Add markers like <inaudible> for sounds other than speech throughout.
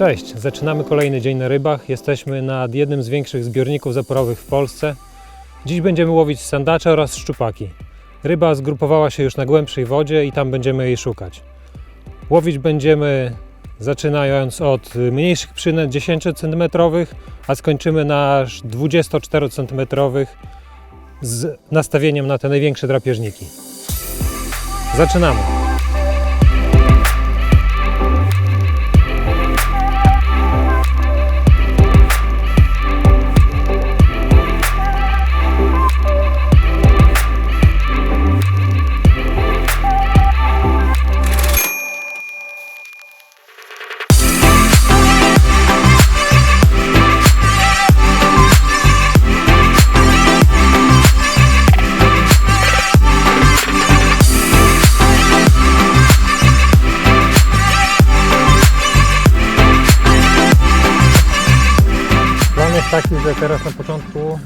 Cześć, zaczynamy kolejny dzień na rybach. Jesteśmy nad jednym z większych zbiorników zaporowych w Polsce. Dziś będziemy łowić sandacze oraz szczupaki. Ryba zgrupowała się już na głębszej wodzie i tam będziemy jej szukać. Łowić będziemy zaczynając od mniejszych przynęt 10 cm, a skończymy na aż 24 cm z nastawieniem na te największe drapieżniki. Zaczynamy! Taki, że teraz na początku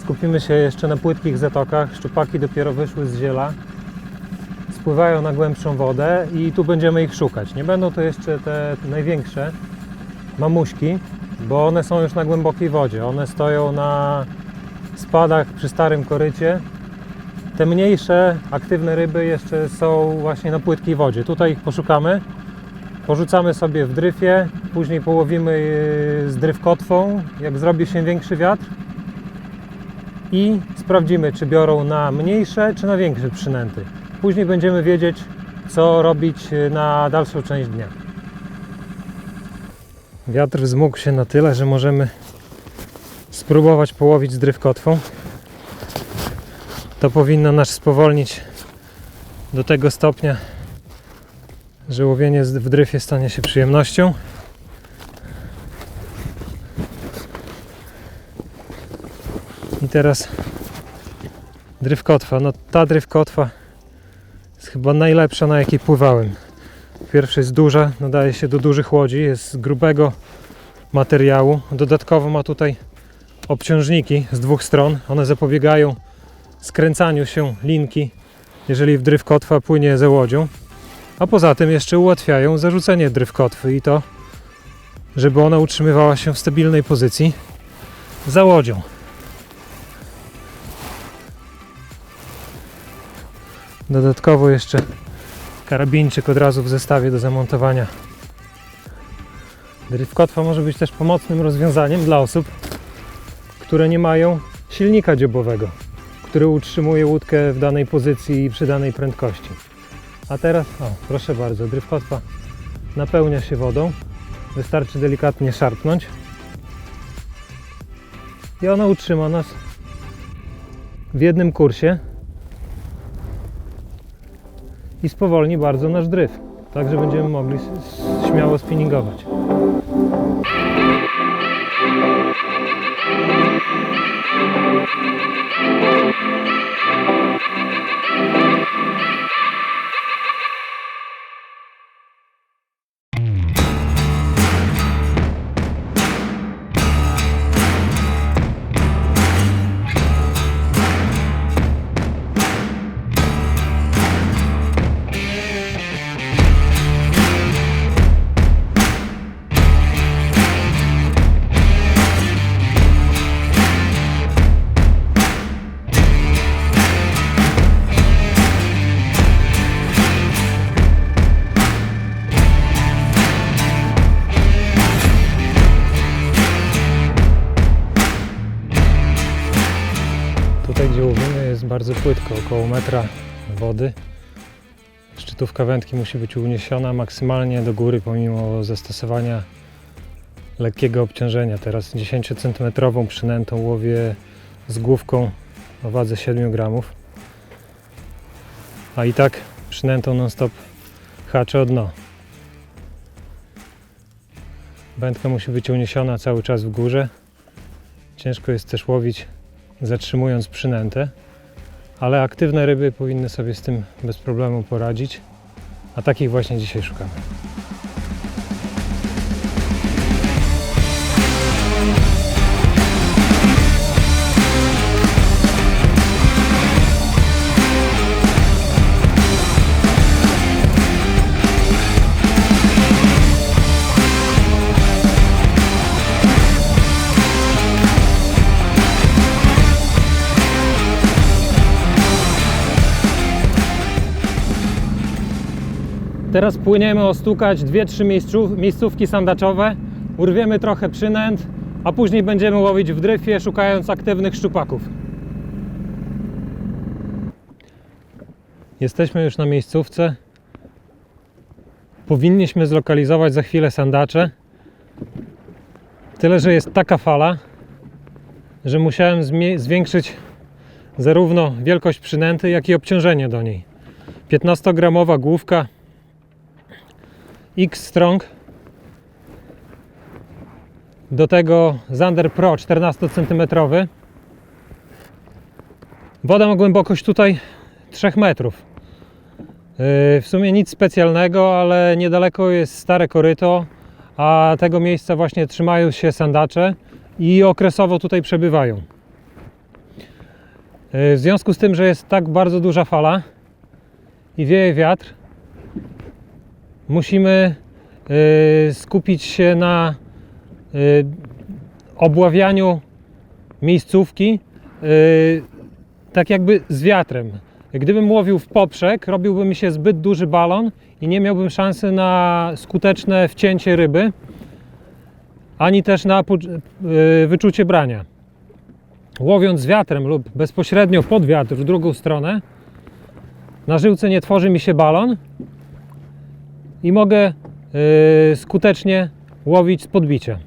skupimy się jeszcze na płytkich zatokach. Szczupaki dopiero wyszły z ziela. Spływają na głębszą wodę i tu będziemy ich szukać. Nie będą to jeszcze te największe mamuśki, bo one są już na głębokiej wodzie. One stoją na spadach przy starym korycie. Te mniejsze, aktywne ryby jeszcze są właśnie na płytkiej wodzie. Tutaj ich poszukamy. Porzucamy sobie w dryfie, później połowimy yy, z drywkotwą, jak zrobi się większy wiatr i sprawdzimy, czy biorą na mniejsze, czy na większe przynęty. Później będziemy wiedzieć, co robić yy, na dalszą część dnia. Wiatr wzmógł się na tyle, że możemy spróbować połowić z drywkotwą. To powinno nas spowolnić do tego stopnia, że łowienie w dryfie stanie się przyjemnością. I teraz drywkotwa. No ta drywkotwa jest chyba najlepsza na jakiej pływałem. Pierwsza jest duża, nadaje się do dużych łodzi, jest z grubego materiału. Dodatkowo ma tutaj obciążniki z dwóch stron. One zapobiegają skręcaniu się linki, jeżeli drywkotwa płynie za łodzią. A poza tym jeszcze ułatwiają zarzucenie drywkotwy i to, żeby ona utrzymywała się w stabilnej pozycji za łodzią. Dodatkowo jeszcze karabinczyk od razu w zestawie do zamontowania. Drywkotwa może być też pomocnym rozwiązaniem dla osób, które nie mają silnika dziobowego, który utrzymuje łódkę w danej pozycji i przy danej prędkości. A teraz, o, proszę bardzo, drywkotwa napełnia się wodą. Wystarczy delikatnie szarpnąć. I ona utrzyma nas w jednym kursie i spowolni bardzo nasz dryf. Także będziemy mogli śmiało spinningować. Tutaj bardzo płytko, około metra wody. Szczytówka wędki musi być uniesiona maksymalnie do góry pomimo zastosowania lekkiego obciążenia. Teraz 10 cm przynętą łowię z główką o wadze 7 gramów. A i tak przynętą non-stop haczę o dno. Wędka musi być uniesiona cały czas w górze. Ciężko jest też łowić zatrzymując przynętę, ale aktywne ryby powinny sobie z tym bez problemu poradzić, a takich właśnie dzisiaj szukamy. Teraz płyniemy ostukać dwie, trzy miejsców, miejscówki sandaczowe, urwiemy trochę przynęt, a później będziemy łowić w dryfie, szukając aktywnych szczupaków. Jesteśmy już na miejscówce. Powinniśmy zlokalizować za chwilę sandacze. Tyle, że jest taka fala, że musiałem zwiększyć zarówno wielkość przynęty, jak i obciążenie do niej. 15-gramowa główka X-Strong. Do tego Zander Pro 14 cm. Woda ma głębokość tutaj 3 metrów. Yy, W sumie nic specjalnego, ale niedaleko jest stare koryto, a tego miejsca właśnie trzymają się sandacze i okresowo tutaj przebywają. Yy, W związku z tym, że jest tak bardzo duża fala i wieje wiatr, musimy yy, skupić się na yy, obławianiu miejscówki yy, tak jakby z wiatrem. Gdybym łowił w poprzek, robiłby mi się zbyt duży balon i nie miałbym szansy na skuteczne wcięcie ryby, ani też na wyczucie brania. Łowiąc z wiatrem lub bezpośrednio pod wiatr w drugą stronę, na żyłce nie tworzy mi się balon i mogę yy, skutecznie łowić z podbicia.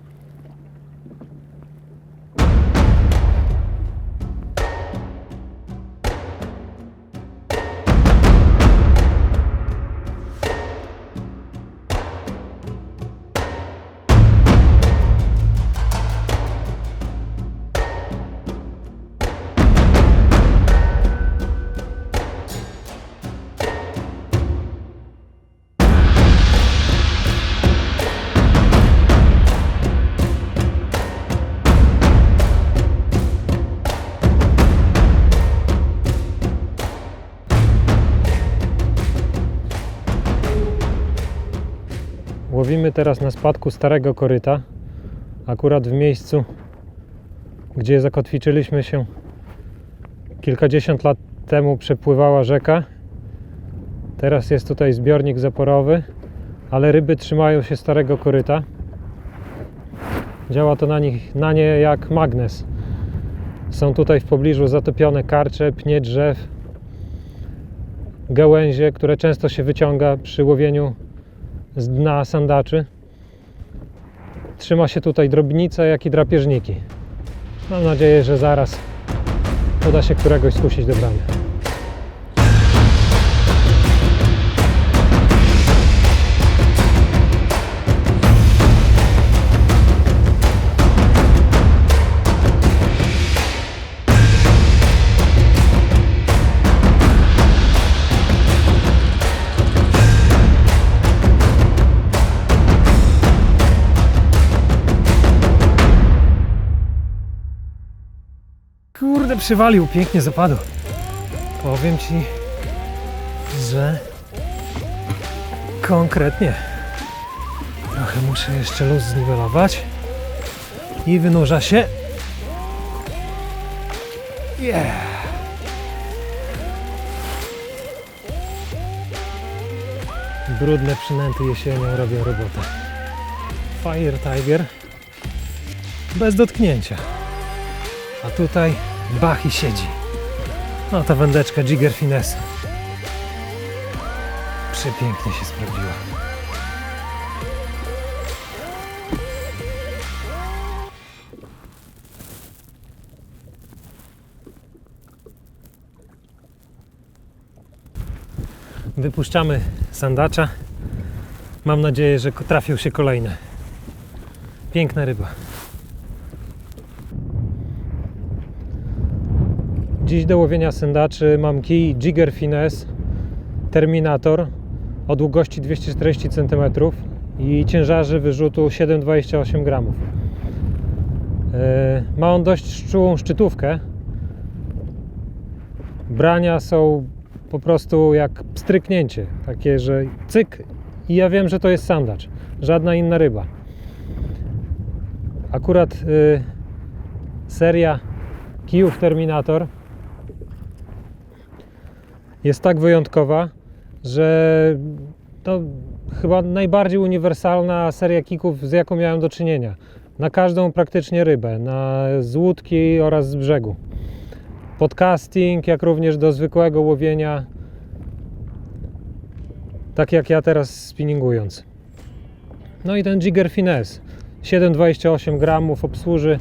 Łowimy teraz na spadku starego koryta, akurat w miejscu, gdzie zakotwiczyliśmy się kilkadziesiąt lat temu przepływała rzeka. Teraz jest tutaj zbiornik zaporowy, ale ryby trzymają się starego koryta. Działa to na, nich, na nie jak magnes. Są tutaj w pobliżu zatopione karcze, pnie drzew, gałęzie, które często się wyciąga przy łowieniu z dna sandaczy. Trzyma się tutaj drobnice, jak i drapieżniki. Mam nadzieję, że zaraz uda się któregoś skusić do brania. Przywalił, pięknie zapadł. Powiem ci, że konkretnie trochę muszę jeszcze luz zniwelować i wynurza się. Yeah. Brudne przynęty jesienią robią robotę. Fire Tiger bez dotknięcia. A tutaj Bach i siedzi. No ta wędeczka Jigger Finesse. Przepięknie się sprawdziła. Wypuszczamy sandacza. Mam nadzieję, że trafił się kolejny. Piękna ryba. Dziś do łowienia sędaczy mam kij Jigger Finesse Terminator o długości 240 cm i ciężarzy wyrzutu 7,28 g. E, Ma on dość czułą szczytówkę. Brania są po prostu jak stryknięcie, takie, że cyk i ja wiem, że to jest sandacz, żadna inna ryba. Akurat y, seria kijów Terminator jest tak wyjątkowa, że to chyba najbardziej uniwersalna seria kików, z jaką miałem do czynienia. Na każdą praktycznie rybę, na, z łódki oraz z brzegu. Podcasting, jak również do zwykłego łowienia, tak jak ja teraz spinningując. No i ten Jigger Finesse, 7,28 gramów obsłuży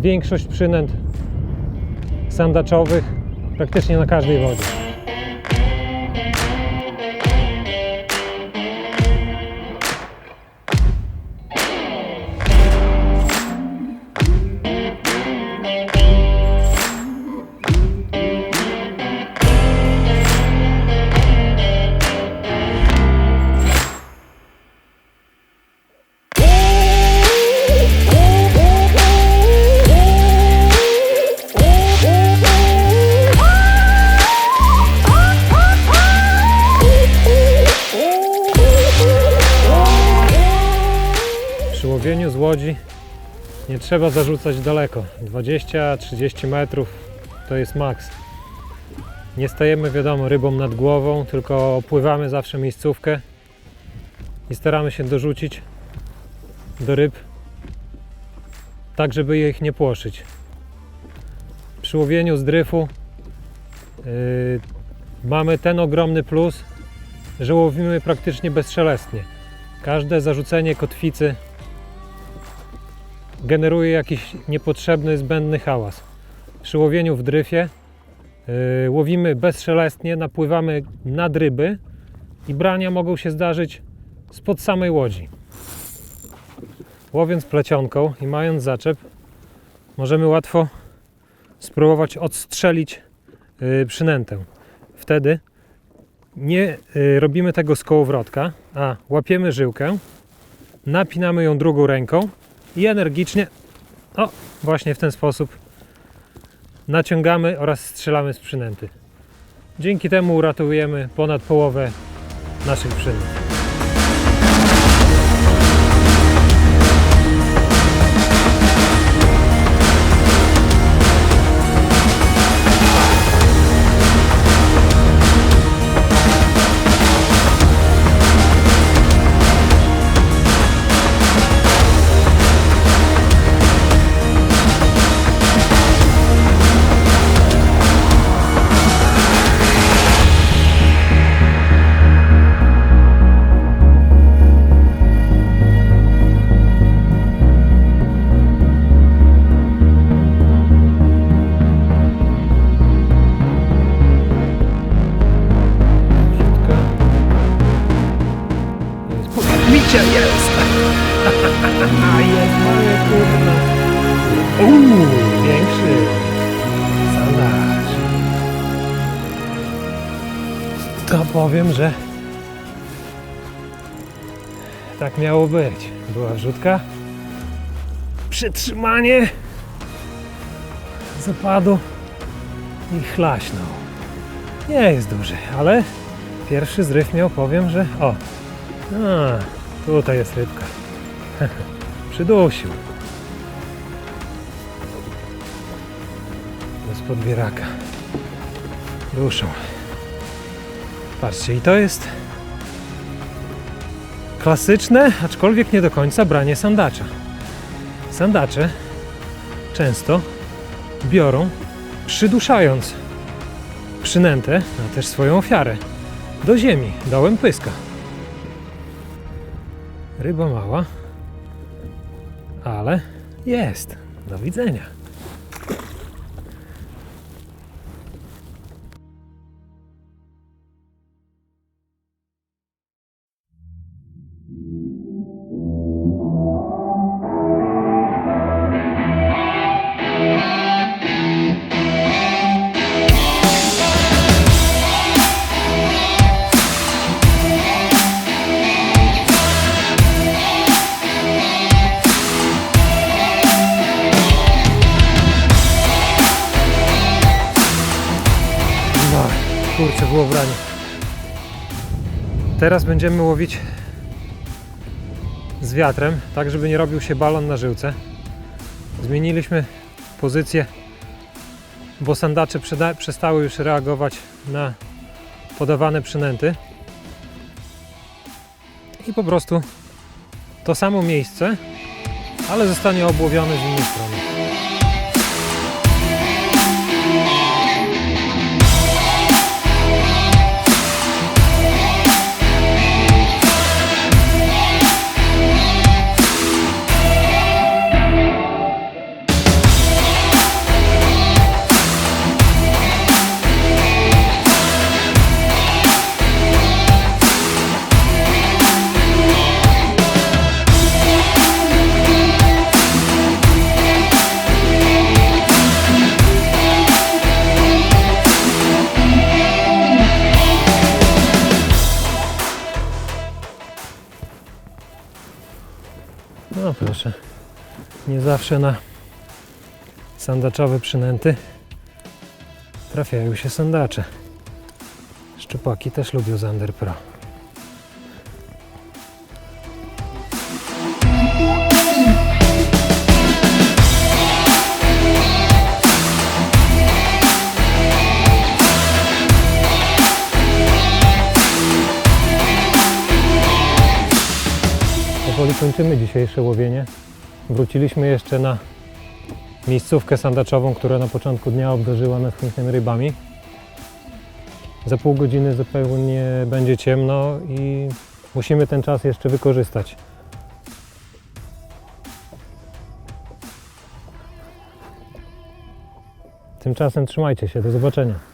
większość przynęt sandaczowych praktycznie na każdej wodzie. Trzeba zarzucać daleko. 20-30 metrów to jest maks. Nie stajemy, wiadomo, rybą nad głową, tylko opływamy zawsze miejscówkę i staramy się dorzucić do ryb, tak żeby ich nie płoszyć. Przy łowieniu z dryfu yy, mamy ten ogromny plus, że łowimy praktycznie bezszelestnie. Każde zarzucenie kotwicy generuje jakiś niepotrzebny, zbędny hałas. Przy łowieniu w dryfie yy, łowimy bezszelestnie, napływamy nad ryby i brania mogą się zdarzyć spod samej łodzi. Łowiąc plecionką i mając zaczep, możemy łatwo spróbować odstrzelić yy, przynętę. Wtedy nie yy, robimy tego z kołowrotka, a łapiemy żyłkę, napinamy ją drugą ręką i energicznie, o, właśnie w ten sposób naciągamy oraz strzelamy z przynęty. Dzięki temu uratujemy ponad połowę naszych przynęt. Podbicie, jest! <laughs> A jest moje kurwa. Uuu, większy. Sandacz. To powiem, że tak miało być. Była wrzutka. Przytrzymanie. Zapadu i chlaśnął. Nie jest duży, ale pierwszy zryw miał, powiem, że o, a, tutaj jest rybka. <laughs> Przydusił. Bez podbieraka. Duszą. Patrzcie, i to jest klasyczne, aczkolwiek nie do końca branie sandacza. Sandacze często biorą przyduszając przynętę, a też swoją ofiarę do ziemi, dołem pyska. Ryba mała, ale jest. Do widzenia. Kurczę, było branie. Teraz będziemy łowić z wiatrem, tak żeby nie robił się balon na żyłce. Zmieniliśmy pozycję, bo sandacze przestały już reagować na podawane przynęty. i po prostu to samo miejsce, ale zostanie obłowione z innej strony. No proszę, nie zawsze na sandaczowe przynęty trafiają się sandacze. Szczupaki też lubią Zander Pro. Powoli kończymy dzisiejsze łowienie. Wróciliśmy jeszcze na miejscówkę sandaczową, która na początku dnia obdarzyła nas pięknymi rybami. Za pół godziny zupełnie będzie ciemno i musimy ten czas jeszcze wykorzystać. Tymczasem trzymajcie się, do zobaczenia.